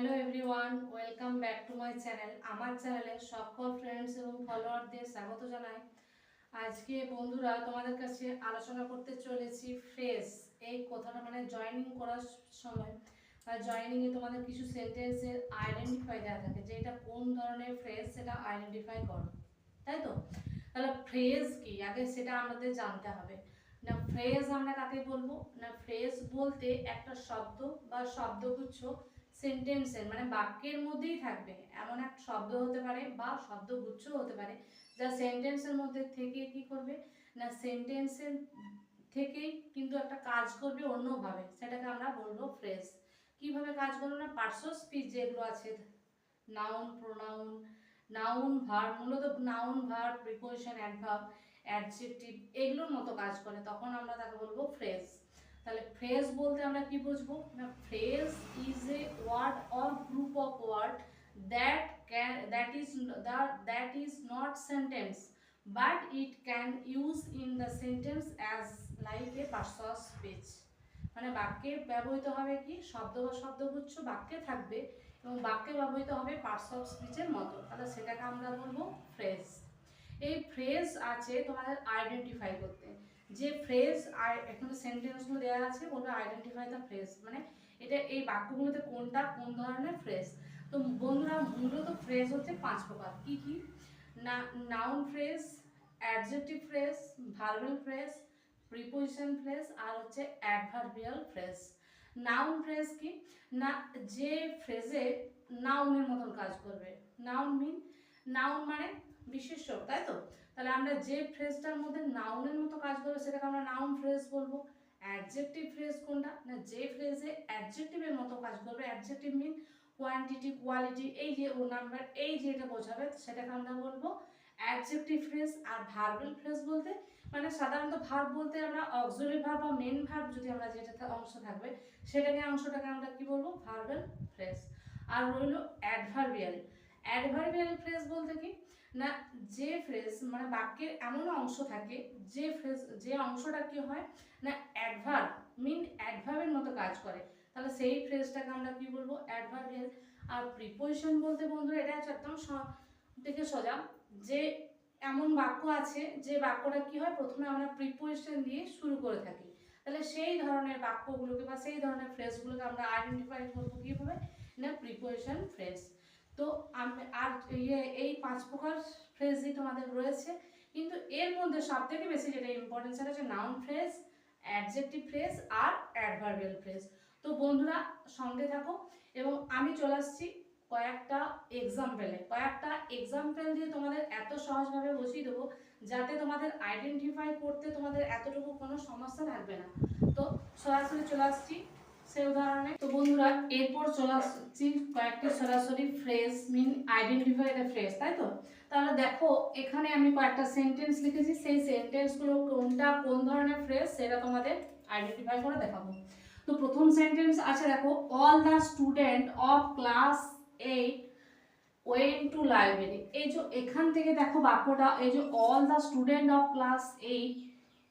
Hello everyone, welcome back to my channel. আমার চ্যানেলে সকল ফ্রেন্ডস এবং ফলোয়ারদের স্বাগত জানাই। আজকে বন্ধুরা, তোমাদের কাছে আলোচনা করতে চলেছি ফ্রেশ এই কথাটা মানে জয়েনিং করার সময় বা জয়েনিংয়ে তোমাদের কিছু সেন্টেন্সের আইডেন্টিফাই দেওয়া থাকে, যে এটা কোন ধরনের ফ্রেজ সেটা আইডেন্টিফাই করো, তাই তো? তাহলে ফ্রেজ কি? আগে সেটা আমাদের জানতে হবে। না ফ্রেজ আমরা কাকে বলব? না ফ্রেজ বলতে একটা শব্দ বা শব্দগুচ্ছ সেন্টেন্সের মানে বাক্যের মধ্যেই থাকবে। এমন এক শব্দ হতে পারে বা শব্দগুচ্ছ হতে পারে, যা সেন্টেন্সের মধ্যে থেকে কি করবে? না সেন্টেন্সের থেকেই কিন্তু একটা কাজ করবে অন্যভাবে। সেটাকে আমরা বলব ফ্রেজ। কীভাবে কাজ করবে না? পার্শ্ব স্পিচ যেগুলো আছে, নাউন, প্রোনাউন, নাউন ভার্ব, মূলত noun verb, preposition, adverb, adjective, এগুলোর মতো কাজ করে। তখন আমরা তাকে বলব ফ্রেজ। তাহলে ফ্রেজ বলতে আমরা কি বুঝব? না phrase is a word or group of word that can that is that is not sentence but it can use in the sentence as like a person speech মানে বাক্যে ব্যবহৃত হবে কি? শব্দ বা শব্দগুচ্ছ বাক্যে থাকবে এবং বাক্যে ব্যবহৃত হবে পার্টস স্পিচের মতো। তাহলে সেটাকে আমরা বলব ফ্রেজ এই ফ্রেজ আছে তোমাদের আইডেন্টিফাই করতে। যে ফ্রেজ আর এখানে সেন্টেন্সগুলো দেওয়া আছে বলবে আইডেন্টিফাই দ্য ফ্রেজ মানে এটা এই বাক্যগুলোতে কোনটা, কোন ধরনের ফ্রেজ তো বন্ধুরা, মূলত ফ্রেজ হচ্ছে পাঁচ প্রকার। কি কি? না noun phrase adjective phrase verbal phrase preposition phrase আর হচ্ছে অ্যাডভার্বিয়াল ফ্রেজ নাউন ফ্রেজ কি? না, যে ফ্রেজে নাউনের মতন কাজ করবে। নাউন মিন নাউন মানে বিশেষ্য তাই তো? তাহলে আমরা যে ফ্রেজটার মধ্যে নাউনের মতো কাজ করবে, সেটাকে আমরা নাউন ফ্রেজ বলব। অ্যাডজেক্টিভ ফ্রেজ কোনটা? না, যে ফ্রেজে অ্যাডজেক্টিভের মতো কাজ করবে। অ্যাডজেক্টিভ মিন কোয়ান্টিটি কোয়ালিটি এই যে ও নাম্বার এই যে এটা বোঝাবে, সেটাকে আমরা বলব অ্যাডজেক্টিভ ফ্রেজ আর ভার্বাল ফ্রেজ বলতে মানে সাধারণত ভার্ব বলতে আমরা অক্সিলারি ভার্ব বা মেন ভার্ব যদি আমরা যেটা অংশ থাকবে সেটাকে অংশটাকে আমরা কি বলব? ভার্বাল ফ্রেজ আর রইল অ্যাডভার্বিয়াল অ্যাডভার্বিয়াল ফ্রেজ বলতে কি? না, যে ফ্রেজ মানে বাক্যের এমন অংশ থাকে, যে ফ্রেজ যে অংশটা কি হয়? না অ্যাডভার্ব মিন অ্যাডভার্বের মতো কাজ করে। তাহলে সেই ফ্রেজটাকে আমরা কি বলব? অ্যাডভার্বিয়াল আর প্রিপোজিশন বলতে বন্ধুরা, এটা হচ্ছে একদম থেকে সোজা। যে এমন বাক্য আছে, যে বাক্যটা কি হয়? প্রথমে আমরা প্রিপোজিশন দিয়ে শুরু করে থাকি। তাহলে সেই ধরনের বাক্যগুলোকে বা সেই ধরনের ফ্রেজগুলোকে আমরা আইডেন্টিফাই করব কীভাবে? না প্রিপোজিশন ফ্রেজ তো আর ইয়ে এই পাঁচ প্রকার ফ্রেজই তোমাদের রয়েছে। কিন্তু এর মধ্যে সব থেকে বেশি যেটা ইম্পর্টেন্ট সেটা হচ্ছে নাউন ফ্রেজ অ্যাডজেক্টিভ ফ্রেজ আর অ্যাডভার্বিয়াল ফ্রেজ তো বন্ধুরা, সঙ্গে থাকো। এবং আমি চলে আসছি কয়েকটা এক্সাম্পেলে কয়েকটা এক্সাম্পেল দিয়ে তোমাদের এত সহজভাবে বুঝিয়ে দেবো, যাতে তোমাদের আইডেন্টিফাই করতে তোমাদের এতটুকু কোনো সমস্যা থাকবে না। তো সরাসরি চলে আসছি। সেই উদাহরণে, তো বন্ধুরা, এরপর চলে আসছি কয়েকটি সরাসরি phrase mean identify the phrase তাই তো? তাহলে দেখো, এখানে আমি কয়েকটা সেন্টেন্স লিখেছি, সেই সেন্টেন্সগুলো কোনটা, কোন ধরনের ফ্রেজ সেটা তোমাদের আইডেন্টিফাই করে দেখাবো। তো প্রথম সেন্টেন্স আছে, দেখো all the student of class eight went to library এই যে এখান থেকে দেখো বাক্যটা, এই যে all the student of class eight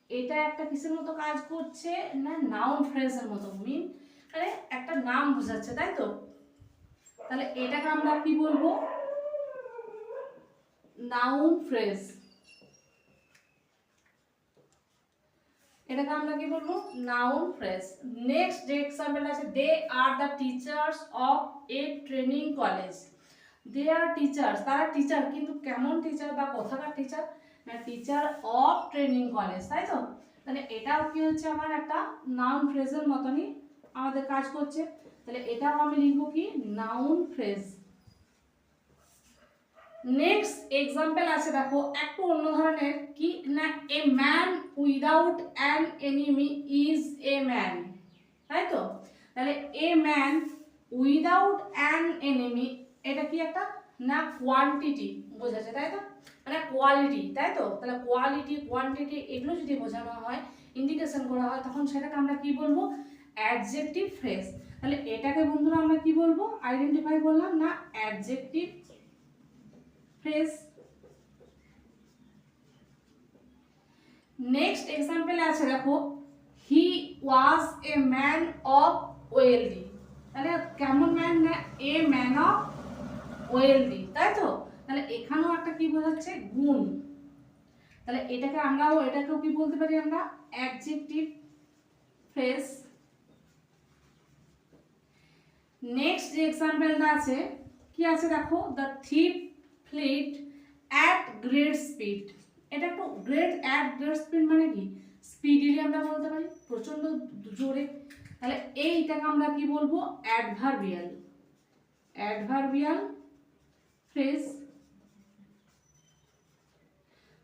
এটা একটা কিসের মতো কাজ করছে? না নাউন ফ্রেজের মতো। মিন মানে একটা নাম বোঝাচ্ছে, তাই তো? তাহলে এটাকে আমরা কি বলব? নাউন ফ্রেজ এটাকে আমরা কি বলব? নাউন ফ্রেজ নেক্সট যে এক্সাম্পল আছে they are the teachers of a training college they are teachers তারা টিচার কিন্তু কেমন টিচার বা কোথাকার টিচার না টিচার অফ ট্রেনিং কলেজ তাই তো? তাহলে এটাও কি হচ্ছে আমার একটা নাউন ফ্রেজের মতনই? আমাদের কাজ করছে। তাহলে এটাও আমি লিখব কি? নাউন ফ্রেজ নেক্সট এক্সাম্পল আছে, দেখো, একটু অন্য ধরনের কি? না a man without an enemy is a man তাই তো? তাহলে a man without an enemy এটা কি একটা? না কোয়ান্টিটি বোঝাচ্ছে, তাই তো? মানে কোয়ালিটি তাই তো? তাহলে কোয়ালিটি কোয়ান্টিটি এগুলো যদি বোঝানো হয় ইন্ডিকেশন করা হয়, তখন সেটাকে আমরা কি বলব? অ্যাডজেক্টিভ ফ্রেজ তাহলে এটাকে বন্ধুরা আমরা কি বলব? আইডেন্টিফাই করলাম না? অ্যাডজেক্টিভ ফ্রেজ নেক্সট এক্সাম্পলে আছে, দেখো he was a man of wealthy তাহলে কেমন ম্যান না এ এনাফ ওয়েলদি তাই তো? তাহলে এখানেও একটা কি বোঝাচ্ছে? গুণ. তাহলে এটাকে আমরাও, এটাকেও কি বলতে পারি আমরা? অ্যাডজেক্টিভ ফ্রেজ নেক্সট যে এক্সাম্পলটা আছে, কি আছে দেখো? The thief fled at great speed এটা একটু গ্রেট অ্যাট গ্রেট স্পিড মানে কি? স্পিডিলি আমরা বলতে পারি, প্রচণ্ড জোরে। তাহলে এইটাকে আমরা কি বলব? অ্যাডভার্বিয়াল অ্যাডভার্বিয়াল ফ্রেজ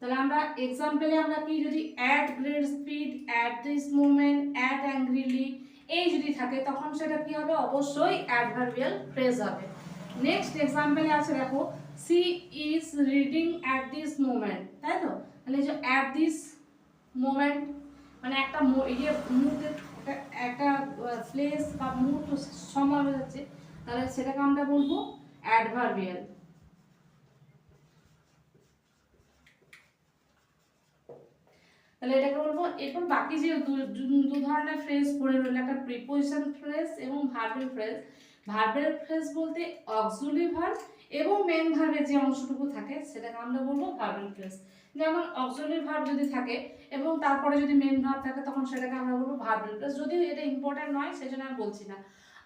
তাহলে আমরা এক্সাম্পলে আমরা কি যদি at great speed at this movement at angrily এই যদি থাকে, তখন সেটা কি হবে? অবশ্যই অ্যাডভার্বিয়াল ফ্রেজ হবে। নেক্সট এক্সাম্পলে আছে, দেখো she is reading at this moment তাই তো? এই যে অ্যাট দিস মোমেন্ট মানে একটা ইয়ে মুহূর্তে একটা- একটা প্লেস বা মুহূর্ত সময় হয়ে যাচ্ছে, তাহলে সেটাকে আমরা বলব অ্যাডভার্বিয়াল তাহলে এটাকে বলব এরপর বাকি যে দু- ধরনের ফ্রেজ পড়ে রইল, একটা প্রিপোজিশন ফ্রেজ এবং ভার্বেল ফ্রেজ ভার্বেল ফ্রেজ বলতে অক্সুলি ভার্ব এবং মেন ভার্বের যে অংশটুকু থাকে, সেটাকে আমরা বলব ভার্বেল ফ্রেজ যেমন অক্সুলি ভার্ব যদি থাকে এবং তারপরে যদি মেন ভার্ব থাকে, তখন সেটাকে আমরা বলব ভার্বেল ফ্রেজ যদিও এটা ইম্পর্টেন্ট নয়, সেজন্য আমি বলছি না।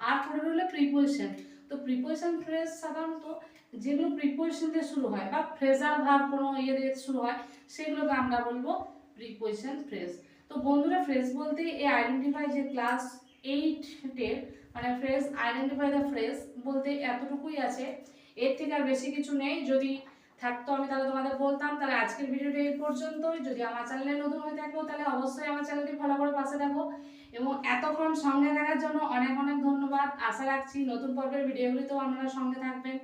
আর পড়ে রইল প্রিপোজিশন তো প্রিপোজিশন ফ্রেজ সাধারণত যেগুলো প্রিপোজিশন দিয়ে শুরু হয় বা ফ্রেজাল ভার্ব কোনো ইয়ে দিয়ে শুরু হয়, সেগুলোকে আমরা বলব প্রিপোজিশন ফ্রেজ তো বন্ধুরা ফ্রেজ বলতে এই আইডেন্টিফাই যে ক্লাস এইটের মানে ফ্রেজ আইডেন্টিফাই দ্য ফ্রেজ বলতে এতটুকুই আছে। এর থেকে আর বেশি কিছু নেই। যদি থাকতো আমি তাহলে তোমাদের বলতাম। তাহলে আজকের ভিডিওটা এই পর্যন্তই। যদি আমার চ্যানেলে নতুন হয়ে থাকো, তাহলে অবশ্যই আমার চ্যানেলটি ফলো করে পাশে থাকো। এবং এতক্ষণ সঙ্গে থাকার জন্য অনেক অনেক ধন্যবাদ। আশা রাখছি নতুন পর্বের ভিডিওগুলিতেও আপনারা সঙ্গে থাকবেন।